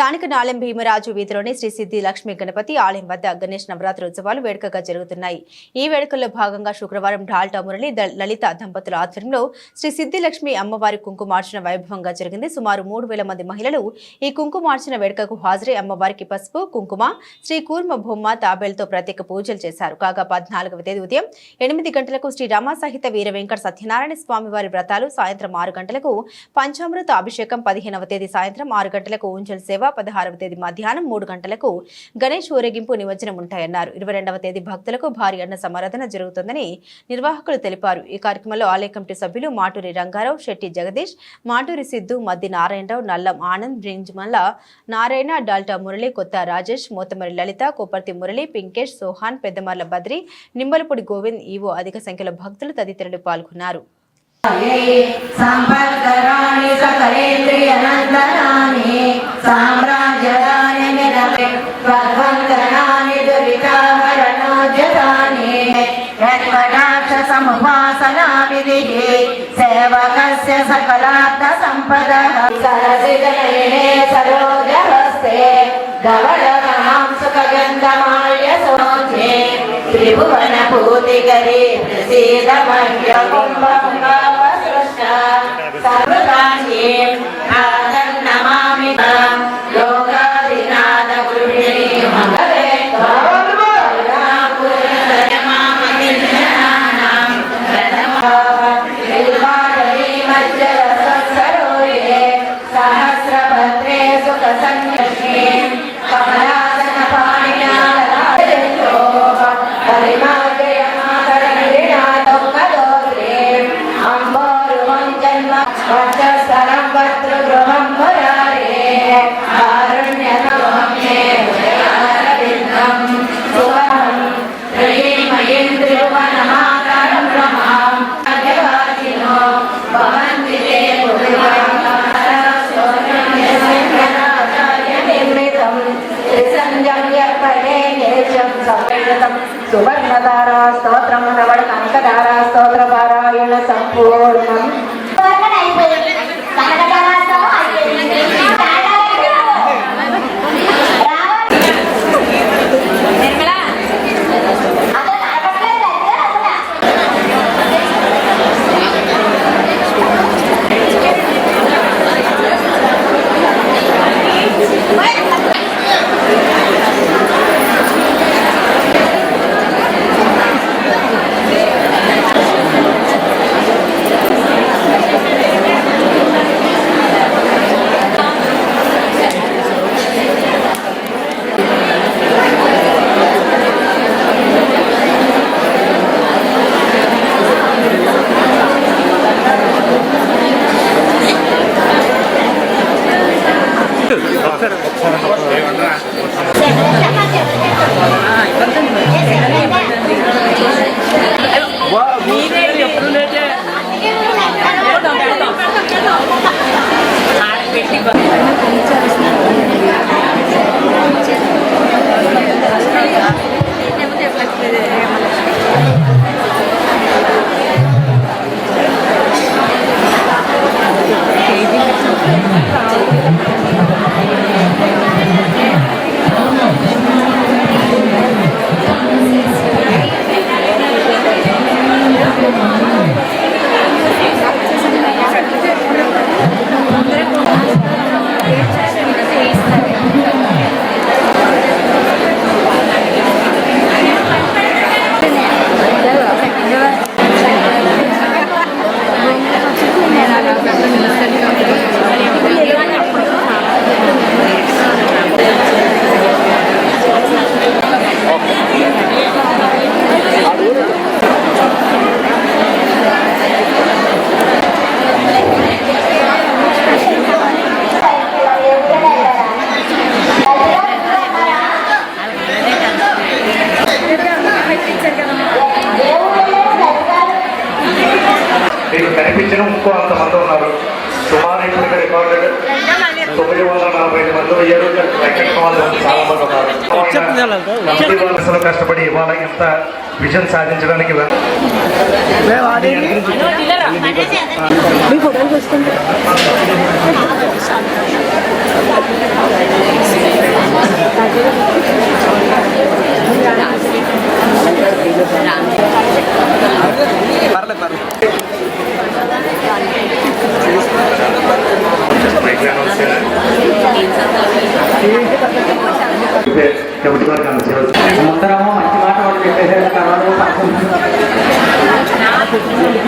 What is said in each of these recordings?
స్థానిక నాలెం భీమరాజు వీధిలోని శ్రీ సిద్ధి లక్ష్మీ గణపతి ఆలయం వద్ద గణేష్ నవరాత్రి ఉత్సవాలు వేడుకగా జరుగుతున్నాయి. ఈ వేడుకల్లో భాగంగా శుక్రవారం ఢాల్టా మురళి లలిత దంపతుల ఆధ్వర్యంలో శ్రీ సిద్ధి లక్ష్మి అమ్మవారి కుంకుమార్చన వైభవంగా జరిగింది. సుమారు మూడు వేల మంది మహిళలు ఈ కుంకుమార్చన వేడుకకు హాజరై అమ్మవారికి పసుపు కుంకుమ శ్రీ కూర్మ బొమ్మ తాబేలతో ప్రత్యేక పూజలు చేశారు. కాగా పద్నాలుగవ తేదీ ఉదయం ఎనిమిది గంటలకు శ్రీ రామ సహిత వీర వెంకట సత్యనారాయణ స్వామి వారి వ్రతాలు సాయంత్రం ఆరు గంటలకు పంచామృత అభిషేకం పదిహేనవ తేదీ సాయంత్రం ఆరు గంటలకు ఊంచల్ సేవ పదహారవ తేదీ మధ్యాహ్నం మూడు గంటలకు గణేష్ ఊరేగింపు నిమజ్జనం ఉంటాయన్నారు. ఇరవై రెండవ తేదీ భక్తులకు భారీ అన్న సమారాధన జరుగుతుందని నిర్వాహకులు తెలిపారు. ఈ కార్యక్రమంలో ఆలయ కమిటీ సభ్యులు మాటూరి రంగారావు శెట్టి జగదీష్ మాటూరి సిద్ధు మద్ది నారాయణరావు నల్లం ఆనంద్ బ్రింజ్మల్ల నారాయణ డాల్టా మురళి కొత్త రాజేష్ మోతమరి లలిత కొప్పర్తి మురళి పింకేష్ సోహాన్ పెద్దమర్ల బద్రి నిమ్మలపూడి గోవింద్ ఈవో అధిక సంఖ్యలో భక్తులు తదితరులు పాల్గొన్నారు. విధిః సేవకస్య సకలార్థ సంపదః. సరసిజనయనే సరోజహస్తే. ధవళగణాం సుఖగంధమాల్య సోధ్యే సువర్ణధారా స్తోత్రం నవడ కనకధారా స్తోత్ర కష్టపడి వాళ్ళ ఇంత విజయం సాధించడానికి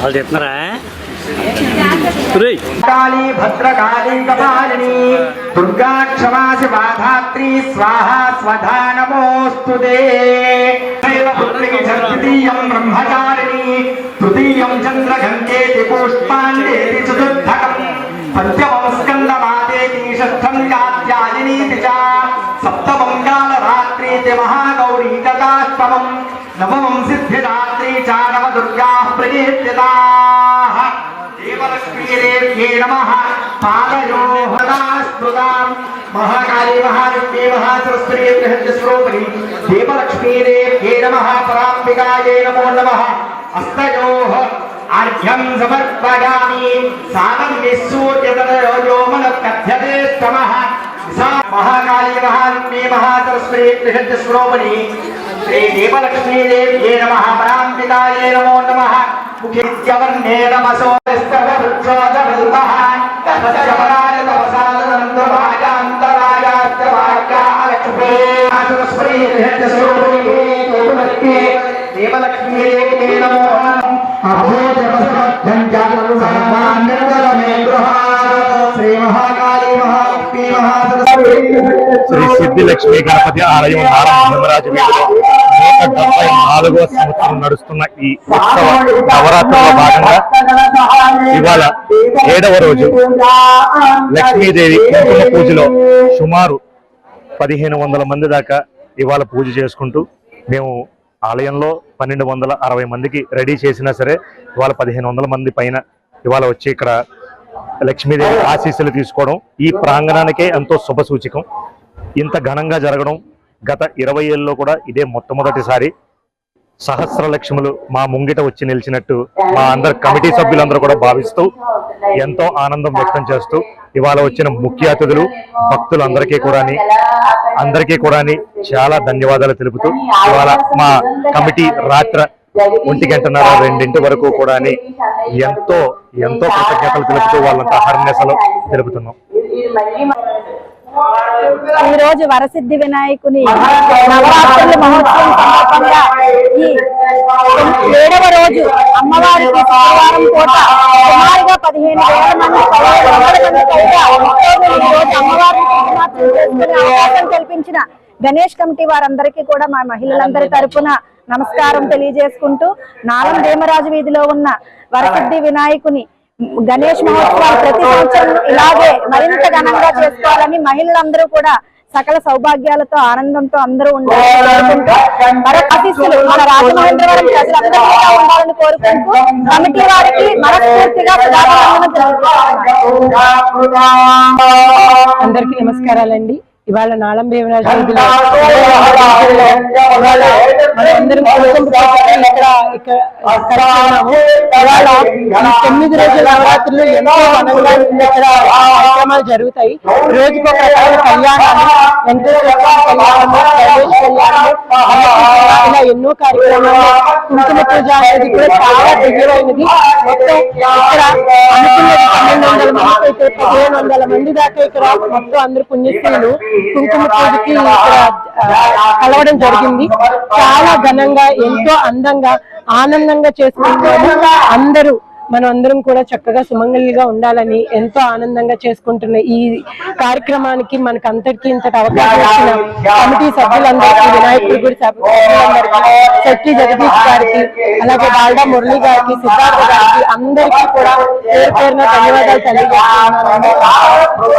వాళ్ళు చెప్తున్నారా కాళీ భద్రకాళీ కపాలిని దుర్గా క్షమాసి మాధాత్రి స్వాహ స్వధా నమోస్తు తృతీయం బ్రహ్మచారిణి తృతీయం చంద్రగంగేతి పుష్పాండేతి చతుర్థకం पंचमस्कंदमाते निषस्थं नवमं सिद्धिदात्री च नवदुर्गाः प्रणीत्यताः देवलक्ष्मीदेव्यै नमः। पादयो महाकाली महाविद्ये महासरस्वती बृहद्स्वरूपिणी देवलक्ष्मीदेव्यै नमः। पराम्बिकायै नमो नमः। अस्तयोः अर्घ्यं समर्पयामि सानं निःसूर्यतयो कथ्यते स्तमः। सा महाकाली महान्मे महातरस्मरे बृहद्स्वरूपिणी श्रीदेवलक्ष्मीदेव्ये नमः, पराम्बितायै नमो नमः। मुखेत्यवर्णे नमसो स्तवृक्षोदवृतः तपसराय तपसादनन्दभागान्तरायाश्च भागालक्ष्मी बृहद् సిద్ధి లక్ష్మీ గణపతి ఆలయం నారాయణరాజు వీధిలో నూట డెబ్బై నాలుగవ సంవత్సరం నడుస్తున్న ఈ ఉత్సవ నవరాత్రుల భాగంగా ఇవాళ ఏడవ రోజు లక్ష్మీదేవి కుంకుమ పూజలో సుమారు పదిహేను వందల మంది దాకా ఇవాళ పూజ చేసుకుంటూ మేము ఆలయంలో పన్నెండు వందల అరవై మందికి రెడీ చేసినా సరే ఇవాళ పదిహేను వందల మంది పైన ఇవాళ వచ్చి ఇక్కడ లక్ష్మీదేవి ఆశీస్సులు తీసుకోవడం ఈ ప్రాంగణానికే ఎంతో శుభ సూచకం. ఇంత ఘనంగా జరగడం గత ఇరవై ఏళ్ళలో కూడా ఇదే మొట్టమొదటిసారి. సహస్ర లక్ష్ములు మా ముంగిట వచ్చి నిలిచినట్టు మా అందరు కమిటీ సభ్యులందరూ కూడా భావిస్తూ ఎంతో ఆనందం వ్యక్తం చేస్తూ ఇవాళ వచ్చిన ముఖ్య అతిథులు భక్తులందరికీ కూడా అందరికీ కూడా చాలా ధన్యవాదాలు తెలుపుతూ ఇవాళ మా కమిటీ రాత్ర ఒంటి గంటన్నర రెండింటి వరకు కూడా ఎంతో ఎంతో కృతజ్ఞతలు తెలుపుతూ వాళ్ళంతా హర్నేసలు తెలుపుతున్నాం. ఈ రోజు వరసిద్ధి వినాయకుని నవరాత్రుల మహోత్సవం సందర్భంగా ఈ ఏడవ రోజు అమ్మవారికి శుక్రవారం పూట సుమారుగా పదిహేను వేల మంది పదిహేను వందల మంది పైగా భక్తులు ఈ రోజు అమ్మవారిని చేసుకునే అవకాశం కల్పించిన గణేష్ కమిటీ వారందరికీ కూడా మా మహిళలందరి తరపున నమస్కారం తెలియజేసుకుంటూ నాలం భీమరాజు వీధిలో ఉన్న వరసిద్ధి వినాయకుని గణేష్ మహోత్సవాలు ప్రతి సంవత్సరం ఇలాగే మరింత ఘనంగా చేసుకోవాలని మహిళలందరూ కూడా సకల సౌభాగ్యాలతో ఆనందంతో అందరూ ఉండాలనుకుంటూ మన రాజమహేంద్రవరం ప్రజలందరూ ఉండాలని కోరుకుంటూ కమిటీ వారికి మనస్ఫూర్తిగా అందరికీ నమస్కారాలండి. ఇవాళ ఈ తొమ్మిది రోజుల నవరాత్రులు ఎంతో ఇక్కడ కార్యక్రమాలు జరుగుతాయి. రోజుకు ఒక రకమైన కళ్యాణాలు కళ్యాణము ఇలా ఎన్నో కార్యక్రమాలు కుంకుమ పూజ అనేది కూడా చాలా దివ్యమైనది మొత్తం ఇక్కడ అనుకున్నది పన్నెండు వందల మంది పదిహేను వందల మంది దాకా ఇక్కడ మొత్తం అందరు పుణ్యస్త్రీలు కుంకుమ పూజకి ఇక్కడ కలవడం జరిగింది. చాలా ఘనంగా ఎంతో అందంగా ఆనందంగా చేసుకుంటున్నాము అందరూ మనం అందరం కూడా చక్కగా సుమంగళిగా ఉండాలని ఎంతో ఆనందంగా చేసుకుంటున్న ఈ కార్యక్రమానికి మనకు అంతటికి ఇంతటి అవకాశం ఇచ్చిన కమిటీ సభ్యులందరికీ వినాయకుడి గుడి సభ్యులందరికీ శక్తి జగదీష్ గారికి అలాగే బాల్డా మురళి గారికి సిద్ధార్థ గారికి అందరికీ కూడా పేరు పేరున ధన్యవాదాలు తెలియజేస్తున్నాను.